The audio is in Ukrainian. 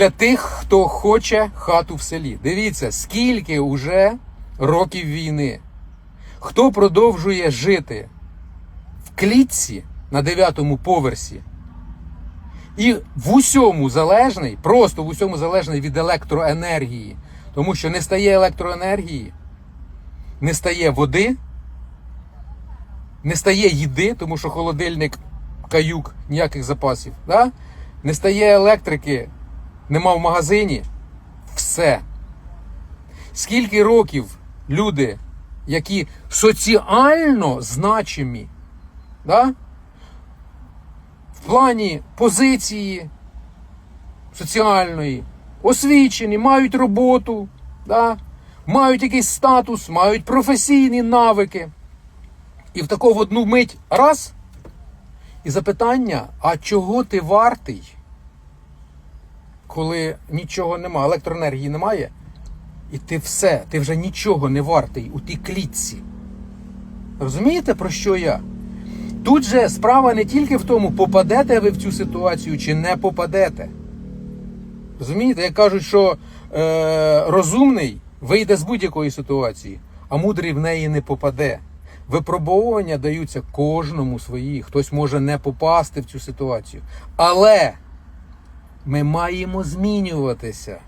Для тих, хто хоче хату в селі. Дивіться, скільки уже років війни. Хто продовжує жити в клітці на дев'ятому поверсі і в усьому залежний, просто в усьому залежний від електроенергії. Тому що не стає електроенергії, не стає води, не стає їди, тому що холодильник, каюк, ніяких запасів. Да? Не стає електрики, нема в магазині. Все. Скільки років люди, які соціально значимі, да? в плані позиції соціальної, освічені, мають роботу, да? мають якийсь статус, мають професійні навики. І в таку в одну мить раз. І запитання: а чого ти вартий, коли нічого немає, електроенергії немає, і ти все, ти вже нічого не вартий у тій клітці. Розумієте, про що я? Тут же справа не тільки в тому, попадете ви в цю ситуацію чи не попадете. Розумієте, як кажуть, що е, розумний вийде з будь-якої ситуації, а мудрий в неї не попаде. Випробовування даються кожному свої. Хтось може не попасти в цю ситуацію. Але ми маємо змінюватися.